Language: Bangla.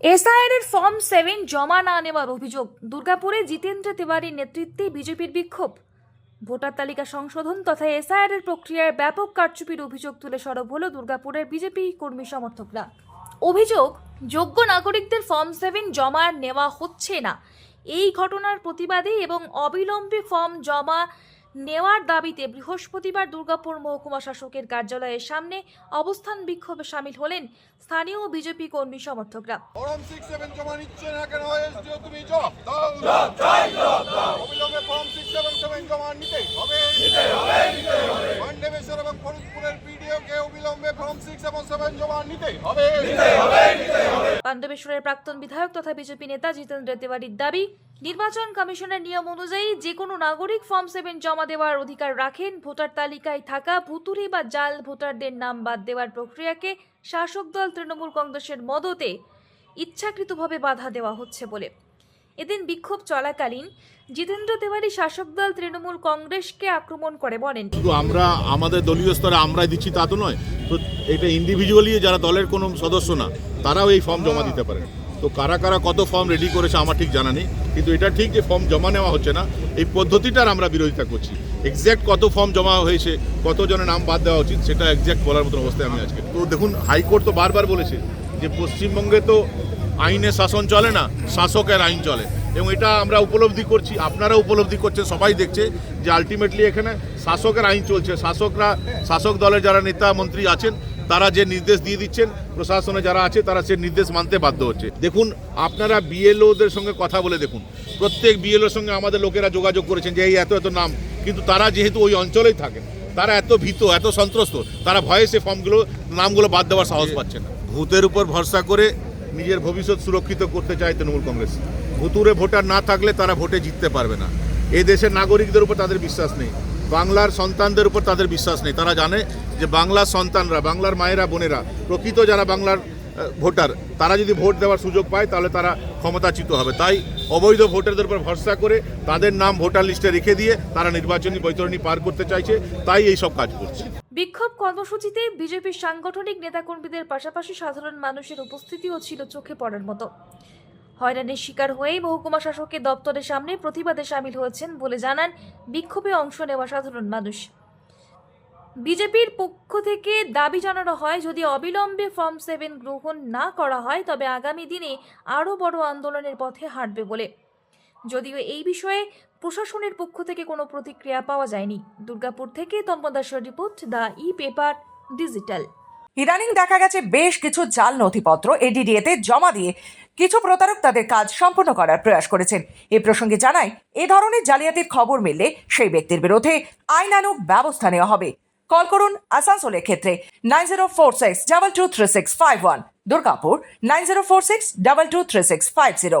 এসআইআর এর ফর্ম সেভেন জমা না নেওয়ার অভিযোগ। দুর্গাপুরে জিতেন্দ্র তিওয়ারির নেতৃত্বে বিজেপির বিক্ষোভ। ভোটার তালিকা সংশোধন তথা এসআইআর এর প্রক্রিয়ায় ব্যাপক কারচুপির অভিযোগ তুলে সরব হল দুর্গাপুরের বিজেপি কর্মী সমর্থকরা। অভিযোগ, যোগ্য নাগরিকদের ফর্ম সেভেন জমা নেওয়া হচ্ছে না। এই ঘটনার প্রতিবাদে এবং অবিলম্বে ফর্ম জমা নেওয়ার দাবিতে বৃহস্পতিবার দুর্গাপুর মহকুমা শাসকের কার্যালয়ের সামনে অবস্থান বিক্ষোভে সামিল হলেন স্থানীয় বিজেপি কর্মী সমর্থকরা। এবং পাণ্ডবেশ্বরের প্রাক্তন বিধায়ক তথা বিজেপি নেতা জিতেন্দ্র তিওয়ারির দাবি, নির্বাচন কমিশনের নিয়ম অনুযায়ী যে কোনো নাগরিক ফর্ম সেভেন জমা দেওয়ার অধিকার রাখেন, ভোটার তালিকায় থাকা ভুতুরি বা জাল ভোটারদের নাম বাদ দেওয়ার প্রক্রিয়াকে শাসক দল তৃণমূল কংগ্রেসের মদতে ইচ্ছাকৃতভাবে বাধা দেওয়া হচ্ছে বলে। এদিন বিক্ষোভ চলাকালীন জিতেন্দ্র তিওয়ারি শাসক দল তৃণমূল কংগ্রেসকে আক্রমণ করে বলেন। শুধু আমরা, আমাদের দলীয় স্তরে আমরাই দিচ্ছি তা তো নয়, তো এটা ইন্ডিভিজুয়ালি যারা দলের কোনো সদস্য না, তারাও এই ফর্ম জমা দিতে পারে তো কারা কারা কত ফর্ম রেডি করেছে আমার ঠিক জানা নেই, কিন্তু এটা ঠিক যে ফর্ম জমা নেওয়া হচ্ছে না, এই পদ্ধতিটার আমরা বিরোধিতা করছি। এক্স্যাক্ট কত ফর্ম জমা হয়েছে, কতজনের নাম বাদ দেওয়া উচিত, সেটা এক্স্যাক্ট বলার মতো অবস্থায় আমি আজকে তো দেখুন, হাইকোর্ট তো বারবার বলেছে যে পশ্চিমবঙ্গে তো আইনের শাসন চলে না শাসকের আইন চলে। এবং এটা আমরা উপলব্ধি করছি আপনারা উপলব্ধি করছেন সবাই দেখছে যে আলটিমেটলি এখানে শাসকের আইন চলছে। শাসকরা শাসক দলের যারা নেতা মন্ত্রী আছেন তারা যে নির্দেশ দিয়ে দিচ্ছেন প্রশাসনে যারা আছে তারা সে নির্দেশ মানতে বাধ্য হচ্ছে। দেখুন আপনারা বিএলওদের সঙ্গে কথা বলে দেখুন। প্রত্যেক বিএলওর সঙ্গে আমাদের লোকেরা যোগাযোগ করেছেন যে এই এত এত নাম। কিন্তু তারা যেহেতু ওই অঞ্চলেই থাকেন তারা এত ভীত এত সন্ত্রস্ত তারা ভয়ে সে ফর্মগুলো নামগুলো বাদ দেওয়ার সাহস পাচ্ছে না। ভূতের উপর ভরসা করে নিজের ভবিষ্যৎ সুরক্ষিত করতে চায় তৃণমূল কংগ্রেস। ভুতুরে ভোটার না থাকলে তারা ভোটে জিততে পারবে না। এই দেশের নাগরিকদের উপর তাদের বিশ্বাস নেই। বাংলার সন্তানদের উপর তাদের বিশ্বাস নেই। তারা জানে যে বাংলার সন্তানরা, বাংলার মায়েরা, বোনেরা, প্রকৃত যারা বাংলার ভোটার, তারা যদি ভোট দেওয়ার সুযোগ পায়, তাহলে তারা ক্ষমতাচ্যুত হবে। তাই অবৈধ ভোটারদের উপর ভরসা করে তাদের নাম ভোটার লিস্টে রেখে দিয়ে তারা নির্বাচনী বৈতরণী পার করতে চাইছে। তাই এই সব কাজ করছে। বিক্ষোভ কর্মসূচিতে বিজেপির সাংগঠনিক নেতাকর্মীদের পাশাপাশি সাধারণ মানুষের উপস্থিতিও ছিল চোখে পড়ার মতো। হয়রানির শিকার হয়েই মহকুমা শাসকের দপ্তরের সামনে প্রতিবাদে সামিল হয়েছেন বলে জানান বিক্ষোভে অংশ নেওয়া সাধারণ মানুষ। বিজেপির পক্ষ থেকে দাবি জানানো হয়, যদি অবিলম্বে ফর্ম সেভেন গ্রহণ না করা হয়, তবে আগামী দিনে আরও বড় আন্দোলনের পথে হাঁটবে বলে। যদিও এই বিষয়ে প্রশাসনের পক্ষ থেকে কোনো প্রতিক্রিয়া পাওয়া যায়নি। দুর্গাপুর থেকে তন্মদাসের report, the e paper, digital. ইদানিং দেখা গেছে বেশ কিছু জাল নথিপত্র এডিডিএতে জমা দিয়ে কিছু প্রতারক তাদের কাজ সম্পন্ন করার প্রয়াস করেছেন। এ প্রসঙ্গে জানায়, এ ধরনের জালিয়াতির খবর মিললে সেই ব্যক্তির বিরুদ্ধে আইনানুগ ব্যবস্থা নেওয়া হবে। কল করুন আসানসোলের ক্ষেত্রে nine zero four six double two three six five one. Durgapur, nine zero four six double two three six five zero.